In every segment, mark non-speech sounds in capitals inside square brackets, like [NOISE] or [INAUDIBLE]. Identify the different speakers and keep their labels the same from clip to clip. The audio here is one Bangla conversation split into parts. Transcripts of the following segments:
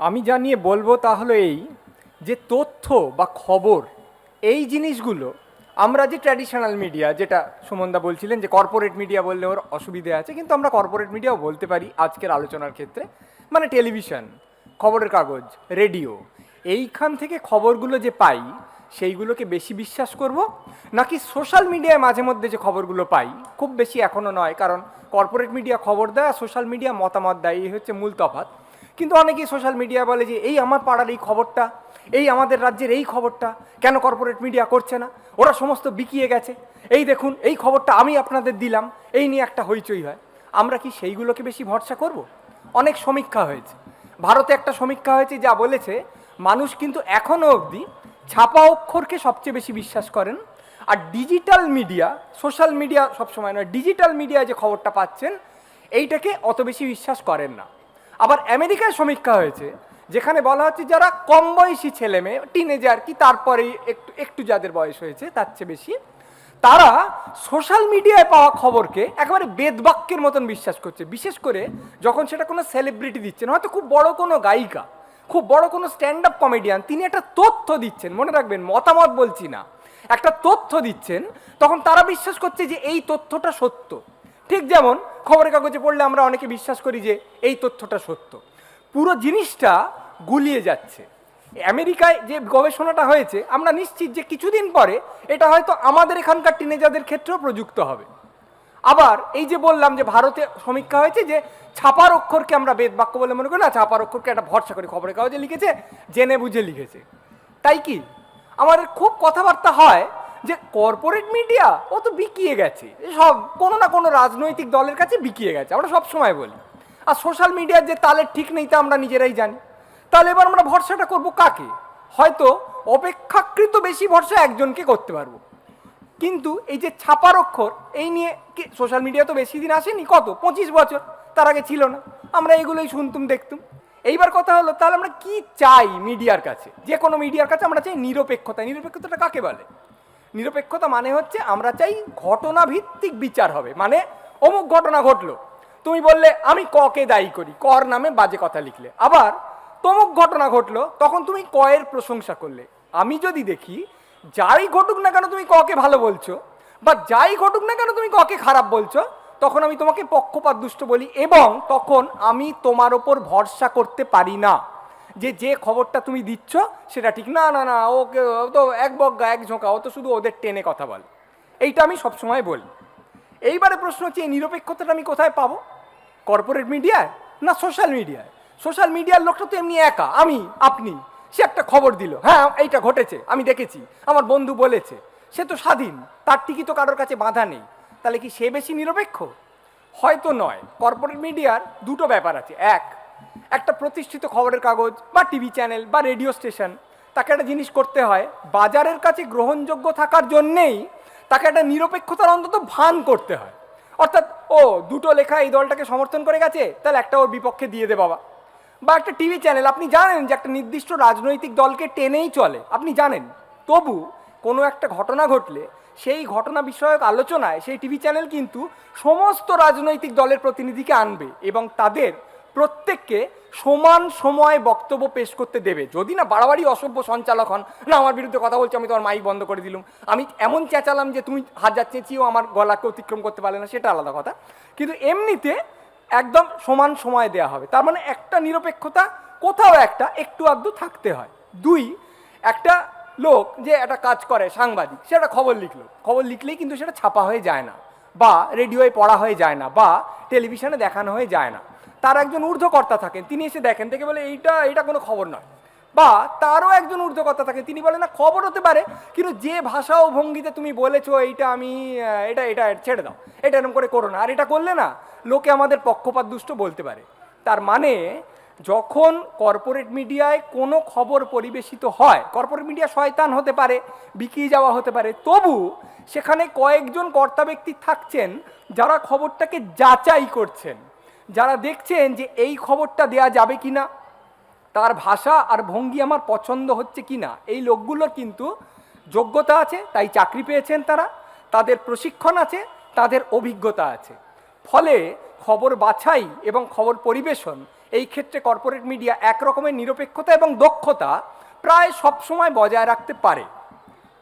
Speaker 1: আমি যা নিয়ে বলব তা হলো এই, যে তথ্য বা খবর, এই জিনিসগুলো আমরা যে ট্র্যাডিশনাল মিডিয়া যেটা সুমনদা বলছিলেন যে কর্পোরেট মিডিয়া বললে ওর অসুবিধে আছে, কিন্তু আমরা কর্পোরেট মিডিয়াও বলতে পারি আজকের আলোচনার ক্ষেত্রে। মানে টেলিভিশন খবরের কাগজ রেডিও এইখান থেকে খবরগুলো যে পাই, সেইগুলোকে বেশি বিশ্বাস করব, নাকি সোশ্যাল মিডিয়ায় মাঝে মধ্যে যে খবরগুলো পাই, খুব বেশি এখনও নয়, কারণ কর্পোরেট মিডিয়া খবর দেয় আর সোশ্যাল মিডিয়া মতামত দেয়, এই হচ্ছে মূল তফাৎ। কিন্তু অনেকেই সোশ্যাল মিডিয়া বলে যে, এই আমার পাড়ার এই খবরটা, এই আমাদের রাজ্যের এই খবরটা কেন কর্পোরেট মিডিয়া করছে না? ওরা সমস্ত বিকিয়ে গেছে। এই দেখুন, এই খবরটা আমি আপনাদের দিলাম, এই নিয়ে একটা হইচই হয়। আমরা কি সেইগুলোকে বেশি ভরসা করব? অনেক সমীক্ষা হয়েছে। ভারতে একটা সমীক্ষা হয়েছে যা বলেছে, মানুষ কিন্তু এখনও অবধি ছাপা অক্ষরকে সবচেয়ে বেশি বিশ্বাস করেন। আর ডিজিটাল মিডিয়া সোশ্যাল মিডিয়া সবসময় নয় ডিজিটাল মিডিয়া যে খবরটা পাচ্ছেন, এইটাকে অত বেশি বিশ্বাস করেন না। আবার আমেরিকায় সমীক্ষা হয়েছে, যেখানে বলা হচ্ছে যারা কম বয়সী ছেলে মেয়ে টিনেজার কি তারপরেই একটু একটু যাদের বয়স হয়েছে, তার চেয়ে বেশি, তারা সোশ্যাল মিডিয়ায় পাওয়া খবরকে একেবারে বেদবাক্যের মতন বিশ্বাস করছে। বিশেষ করে যখন সেটা কোনো সেলিব্রিটি দিচ্ছেন, হয়তো খুব বড় কোনো গায়িকা, খুব বড় কোনো স্ট্যান্ড আপ কমেডিয়ান তিনি একটা তথ্য দিচ্ছেন, মনে রাখবেন, মতামত বলছি না, একটা তথ্য দিচ্ছেন, তখন তারা বিশ্বাস করছে যে এই তথ্যটা সত্য। ঠিক যেমন খবরের কাগজে পড়লে আমরা অনেকে বিশ্বাস করি যে এই তথ্যটা সত্য। পুরো জিনিসটা গুলিয়ে যাচ্ছে। আমেরিকায় যে গবেষণাটা হয়েছে, আমরা নিশ্চিত যে কিছুদিন পরে এটা হয়তো আমাদের এখানকার টিনেজারদের ক্ষেত্রেও প্রযুক্ত হবে। আবার এই যে বললাম যে ভারতে সমীক্ষা হয়েছে যে ছাপার অক্ষরকে আমরা বেদ বাক্য বলে মনে করি না, ছাপার অক্ষরকে একটা ভরসা করি খবরের কাগজে লিখেছে, জেনে বুঝে লিখেছে। তাই কি? আমাদের খুব কথাবার্তা হয় যে কর্পোরেট মিডিয়া ও তো বিকিয়ে গেছে। সব কোনো না কোনো রাজনৈতিক দলের কাছে বিকিয়ে গেছে, আমরা সব সময় বলি। আর সোশ্যাল মিডিয়ার যে তালের ঠিক নেই তা আমরা নিজেরাই জানি। তাহলে এবার আমরা ভরসাটা করব কাকে? হয়তো অপেক্ষাকৃত বেশি ভরসা একজনকে করতে পারব। কিন্তু এই যে ছাপার অক্ষর এই নিয়ে সোশ্যাল মিডিয়া তো বেশি দিন আসেনি, কত? পঁচিশ বছর, তার আগে ছিল না। আমরা এগুলোই শুনতুম, দেখতুম। এইবার কথা হলো, তাহলে আমরা কি চাই মিডিয়ার কাছে? যে কোনো মিডিয়ার কাছে আমরা চাই নিরপেক্ষতা নিরপেক্ষতাটা কাকে বলে? নিরপেক্ষতা মানে হচ্ছে আমরা চাই ঘটনা ভিত্তিক বিচার হবে। মানে অমুক ঘটনা ঘটলো, তুমি বললে, আমি ককে দায়ী করি। কর নামে বাজে কথা লিখলে। আবার তমুক ঘটনা ঘটলো, তখন তুমি কয়ের প্রশংসা করলে। আমি যদি দেখি, যাই ঘটুক না কেন তুমি ককে ভালো বলছো, বা যাই ঘটুক না কেন তুমি ককে খারাপ বলছো, তখন আমি তোমাকে পক্ষপাত দুষ্ট বলি এবং তখন আমি তোমার ওপর ভরসা করতে পারি না। যে যে খবরটা তুমি দিচ্ছ, সেটা ঠিক। না না না, ওকে, ও তো এক বজ্ঞা এক ঝোঁকা, ও তো শুধু ওদের টেনে কথা বলে। এইটা আমি সবসময় বলি। এইবারে প্রশ্ন হচ্ছে, এই নিরপেক্ষতাটা আমি কোথায় পাবো? কর্পোরেট মিডিয়ায় না সোশ্যাল মিডিয়ায়? সোশ্যাল মিডিয়ার লোকটা তো এমনি একা, আমি, আপনি। সে একটা খবর দিল। হ্যাঁ এইটা ঘটেছে, আমি দেখেছি, আমার বন্ধু বলেছে। সে তো স্বাধীন, তার টিকি তো কারোর কাছে বাধা নেই। তাহলে কি সে বেশি নিরপেক্ষ? হয়তো নয়। কর্পোরেট মিডিয়ার দুটো ব্যাপার আছে। এক একটা প্রতিষ্ঠিত খবরের কাগজ বা টিভি চ্যানেল বা রেডিও স্টেশন তাকে একটা জিনিস করতে হয়। বাজারের কাছে গ্রহণযোগ্য থাকার জন্যেই তাকে একটা নিরপেক্ষতার অন্তত ভান করতে হয়। অর্থাৎ, ও, দুটো লেখা এই দলটাকে সমর্থন করে গেছে, তাহলে একটা ওর বিপক্ষে দিয়ে দে বাবা। বা একটা টিভি চ্যানেল আপনি জানেন যে একটা নির্দিষ্ট রাজনৈতিক দলকে টেনেই চলে। আপনি জানেন। তবু কোনো একটা ঘটনা ঘটলে, সেই ঘটনা বিষয়ক আলোচনায় সেই টিভি চ্যানেল কিন্তু সমস্ত রাজনৈতিক দলের প্রতিনিধিকে আনবে এবং তাদের প্রত্যেককে সমান সময় বক্তব্য পেশ করতে দেবে। যদি না বাড়াবাড়ি অসভ্য সঞ্চালক হন, না আমার বিরুদ্ধে কথা বলছি, আমি তোমার মাইক বন্ধ করে দিলাম। আমি এমন চেঁচালাম যে, তুমি হাজার চেঁচিয়েও আমার গলাকে অতিক্রম করতে পারলে না, সেটা আলাদা কথা। কিন্তু এমনিতে একদম সমান সময় দেয়া হবে। তার মানে একটা নিরপেক্ষতা, কোথাও একটা একটু আধটু থাকতে হয়। দুই, একটা লোক যে একটা কাজ করে, সাংবাদিক, সে একটা খবর লিখলো। খবর লিখলেই কিন্তু সেটা ছাপা হয়ে যায় না, বা রেডিওয়ে পড়া হয়ে যায় না, বা টেলিভিশনে দেখানো হয়ে যায় না। তার একজন ঊর্ধ্বকর্তা থাকেন। তিনি এসে দেখেন থেকে বলে, এইটা এটা কোনো খবর নয়। বা তারও একজন ঊর্ধ্বকর্তা থাকে তিনি বলেন, না, খবর হতে পারে, কিন্তু যে ভাষা ও ভঙ্গিতে তুমি বলেছ, এইটা আমি এটা এটা ছেড়ে দাও। এটা এরকম করে করো না। আর এটা করলে না, লোকে আমাদের পক্ষপাত দুষ্ট বলতে পারে। তার মানে যখন কর্পোরেট মিডিয়ায় কোনো খবর পরিবেশিত হয়, কর্পোরেট মিডিয়া শয়তান হতে পারে, বিকিয়ে যাওয়া হতে পারে, তবু সেখানে কয়েকজন কর্তা ব্যক্তি থাকছেন, যারা খবরটাকে যাচাই করছেন। যারা দেখছেন যে এই খবরটা দেয়া যাবে কি না তার ভাষা আর ভঙ্গি আমার পছন্দ হচ্ছে কি না এই লোকগুলোর কিন্তু যোগ্যতা আছে, তাই চাকরি পেয়েছেন তারা, তাদের প্রশিক্ষণ আছে, তাদের অভিজ্ঞতা আছে। ফলে খবর বাছাই এবং খবর পরিবেশন, এই ক্ষেত্রে কর্পোরেট মিডিয়া এক রকমের নিরপেক্ষতা এবং দক্ষতা প্রায় সবসময় বজায় রাখতে পারে।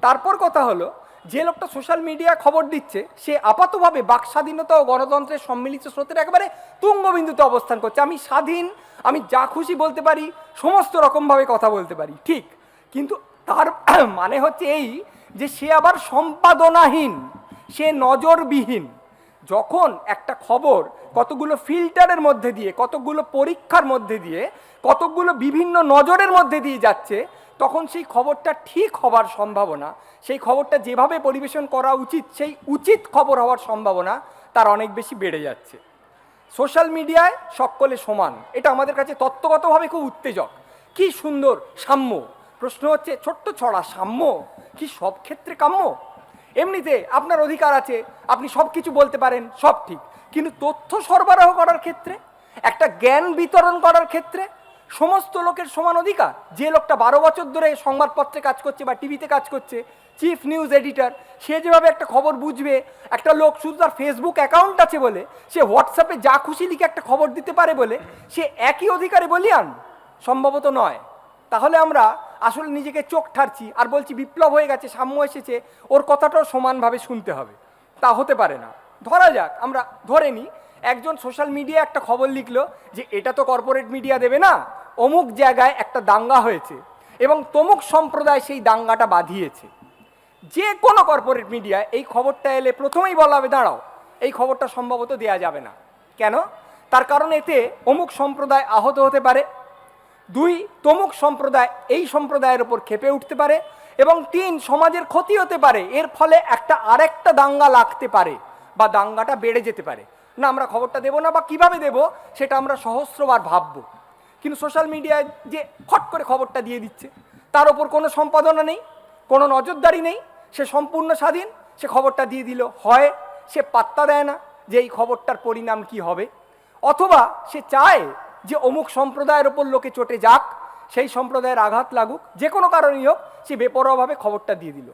Speaker 1: তারপর কথা হলো যে লোকটা সোশ্যাল মিডিয়া খবর দিচ্ছে, সে আপাতভাবে বাক স্বাধীনতা ও গণতন্ত্রের সম্মিলিত স্রোতের একেবারে তুঙ্গবিন্দুতে অবস্থান করছে। আমি স্বাধীন, আমি যা খুশি বলতে পারি, সমস্ত রকমভাবে কথা বলতে পারি, ঠিক। কিন্তু তার [CLEARS THROAT] মানে হচ্ছে এই যে সে আবার সম্পাদনাহীন, সে নজরবিহীন। যখন একটা খবর কতগুলো ফিল্টারের মধ্যে দিয়ে, কতগুলো পরীক্ষার মধ্যে দিয়ে, কতগুলো বিভিন্ন নজরের মধ্যে দিয়ে যাচ্ছে তখন সেই খবরটা ঠিক হবার সম্ভাবনা, সেই খবরটা যেভাবে পরিবেশন করা উচিত, সেই উচিত খবর হওয়ার সম্ভাবনা তার অনেক বেশি বেড়ে যাচ্ছে। সোশ্যাল মিডিয়ায় সকলে সমান, এটা আমাদের কাছে তত্ত্বগতভাবে খুব উত্তেজক। কি সুন্দর সাম্য। প্রশ্ন হচ্ছে, ছোট্ট ছড়া সাম্য? কি সব ক্ষেত্রে কাম্য? এমনিতে আপনার অধিকার আছে, আপনি সব কিছু বলতে পারেন, সব ঠিক। কিন্তু তথ্য সরবরাহ করার ক্ষেত্রে, একটা জ্ঞান বিতরণ করার ক্ষেত্রে সমস্ত লোকের সমান অধিকার। যে লোকটা বারো বছর ধরে সংবাদপত্রে কাজ করছে বা টিভিতে কাজ করছে, চিফ নিউজ এডিটর, সে যেভাবে একটা খবর বুঝবে, একটা লোক শুধু তার ফেসবুক অ্যাকাউন্ট আছে বলে, সে হোয়াটসঅ্যাপে যা খুশি লিখে একটা খবর দিতে পারে বলে, সে একই অধিকারে বলিয়ান? সম্ভবত নয়। তাহলে আমরা আসলে নিজেকে চোখ ঠারছি, আর বলছি বিপ্লব হয়ে গেছে, সাম্য এসেছে, ওর কথাটাও সমানভাবে শুনতে হবে। তা হতে পারে না। ধরা যাক, আমরা ধরে নিই একজন সোশ্যাল মিডিয়া একটা খবর লিখলো যে, এটা তো কর্পোরেট মিডিয়া দেবে না। অমুক জায়গায় একটা দাঙ্গা হয়েছে এবং তমুক সম্প্রদায় সেই দাঙ্গাটা বাঁধিয়েছে। যে কোনো কর্পোরেট মিডিয়ায় এই খবরটা এলে প্রথমেই বলা হবে, দাঁড়াও, এই খবরটা সম্ভবত দেয়া যাবে না। কেন? তার কারণ এতে অমুক সম্প্রদায় আহত হতে পারে, দুই, তমুক সম্প্রদায় এই সম্প্রদায়ের ওপর খেপে উঠতে পারে এবং তিন, সমাজের ক্ষতি হতে পারে, এর ফলে একটা আরেকটা দাঙ্গা লাগতে পারে বা দাঙ্গাটা বেড়ে যেতে পারে। না, আমরা খবরটা দেবো না বা কীভাবে দেব, সেটা আমরা সহস্রবার ভাববো। কিন্তু সোশ্যাল মিডিয়ায় যে ফট করে খবরটা দিয়ে দিচ্ছে, তার ওপর কোনো সম্পাদনা নেই, কোনো নজরদারি নেই, সে সম্পূর্ণ স্বাধীন, সে খবরটা দিয়ে দিল, হয় সে পাত্তা দেয় না যে এই খবরটার পরিণাম কি হবে, অথবা সে চায় যে অমুক সম্প্রদায়ের ওপর লোকে চটে যাক, সেই সম্প্রদায়ের আঘাত লাগুক, যে কোনো কারণেই হোক, সে বেপরোয়াভাবে খবরটা দিয়ে দিল।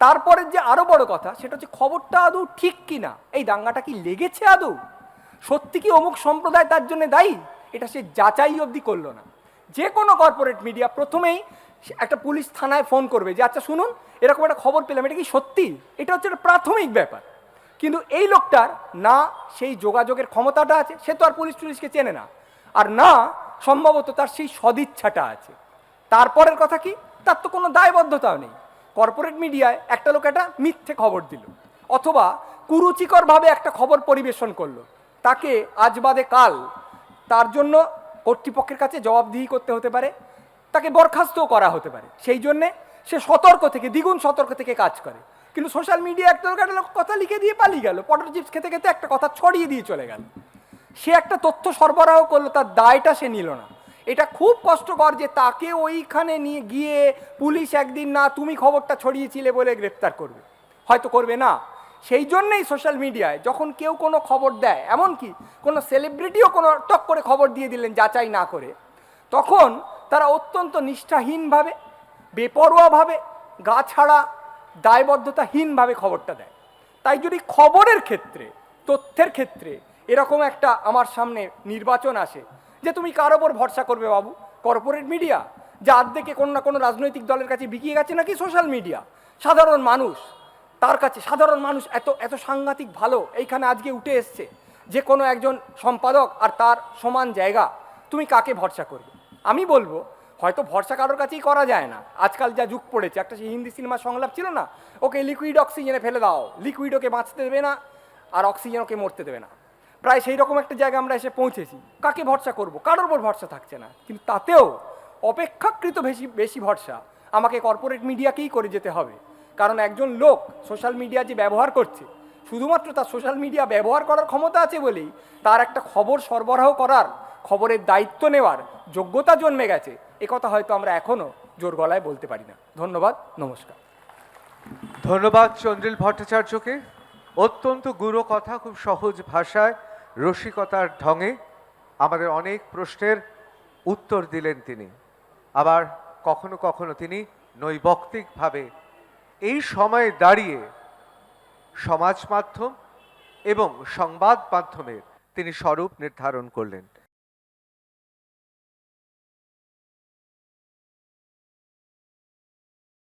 Speaker 1: তারপরের যে আরও বড় কথা, সেটা হচ্ছে খবরটা আদৌ ঠিক কি না এই দাঙ্গাটা কি লেগেছে আদৌ? সত্যি কি অমুক সম্প্রদায় তার জন্য দায়ী? এটা সে যাচাই অবধি করল না। যে কোনো কর্পোরেট মিডিয়া প্রথমেই একটা পুলিশ থানায় ফোন করবে যে আচ্ছা শুনুন, এরকম একটা খবর পেলাম, এটা কি সত্যি? এটা হচ্ছে একটা প্রাথমিক ব্যাপার। কিন্তু এই লোকটার না সেই যোগাযোগের ক্ষমতাটা আছে, সে তো আর পুলিশ টুলিশকে চেনে না। আর না, সম্ভবত তার সেই সদিচ্ছাটা আছে। তারপরের কথা কি? তার তো কোনো দায়বদ্ধতাও নেই। কর্পোরেট মিডিয়ায় একটা লোক একটা মিথ্যে খবর দিল। অথবা কুরুচিকরভাবে একটা খবর পরিবেশন করল। তাকে আজ বাদে কাল তার জন্য কর্তৃপক্ষের কাছে জবাবদিহি করতে হতে পারে, তাকে বরখাস্তও করা হতে পারে। সেই জন্যে সে সতর্ক থেকে, দ্বিগুণ সতর্ক থেকে কাজ করে। কিন্তু সোশ্যাল মিডিয়া একটা লোক কথা লিখে দিয়ে পালিয়ে গেল। পটেটো চিপস খেতে খেতে একটা কথা ছড়িয়ে দিয়ে চলে গেল। সে একটা তথ্য সরবরাহ করল, তার দায়টা সে নিল না। এটা খুব কষ্টকর যে তাকে ওইখানে নিয়ে গিয়ে পুলিশ একদিন, না, তুমি খবরটা ছড়িয়েছিলে বলে গ্রেপ্তার করবে। হয়তো করবে না। সেই জন্যেই সোশ্যাল মিডিয়ায় যখন কেউ কোনো খবর দেয়, এমনকি কোনো সেলিব্রিটিও কোনো টক করে খবর দিয়ে দিলেন যাচাই না করে, তখন তারা অত্যন্ত নিষ্ঠাহীনভাবে, বেপরোয়াভাবে, গা ছাড়া, দায়বদ্ধতাহীনভাবে খবরটা দেয়। তাই যদি খবরের ক্ষেত্রে, তথ্যের ক্ষেত্রে এরকম একটা আমার সামনে নির্বাচন আসে, যে তুমি কার ওপর ভরসা করবে বাবু? কর্পোরেট মিডিয়া যা আর্ধেকে কোনো না কোনো রাজনৈতিক দলের কাছে বিকিয়ে গেছে নাকি সোশ্যাল মিডিয়া সাধারণ মানুষ তার কাছে সাধারণ মানুষ এত এত সাংঘাতিক ভালো এইখানে আজকে উঠে এসছে যে কোনো একজন সম্পাদক আর তার সমান জায়গা, তুমি কাকে ভরসা করবে? আমি বলব, হয়তো ভরসা কারোর কাছেই করা যায় না। আজকাল যা যুগ পড়েছে, একটা সেই হিন্দি সিনেমার সংলাপ ছিল না, ওকে লিকুইড অক্সিজেনে ফেলে দাও লিকুইড ওকে বাঁচতে দেবে না আর অক্সিজেন ওকে মরতে দেবে না। প্রায় সেই রকম একটা জায়গায় আমরা এসে পৌঁছেছি। কাকে ভরসা করব? কারোর উপর ভরসা থাকছে না। কিন্তু তাতেও অপেক্ষাকৃত বেশি বেশি ভরসা আমাকে কর্পোরেট মিডিয়াকেই করে যেতে হবে। কারণ একজন লোক সোশ্যাল মিডিয়া যে ব্যবহার করছে, শুধুমাত্র তার সোশ্যাল মিডিয়া ব্যবহার করার ক্ষমতা আছে বলেই তার একটা খবর সরবরাহ করার, খবরের দায়িত্ব নেওয়ার যোগ্যতা জন্মে গেছে কথা হয়তো আমরা এখনও জোর গলায় বলতে পারি না। ধন্যবাদ, নমস্কার।
Speaker 2: ধন্যবাদ চন্দ্রিল ভট্টাচার্যকে। অত্যন্ত গুরু কথা, খুব সহজ ভাষায়, রসিকতার ঢঙে আমাদের অনেক প্রশ্নের উত্তর দিলেন তিনি। আবার কখনো কখনো তিনি নৈবক্তিকভাবে এই সময়ে দাঁড়িয়ে সমাজ মাধ্যম এবং সংবাদ মাধ্যমের তিনি স্বরূপ নির্ধারণ করলেন।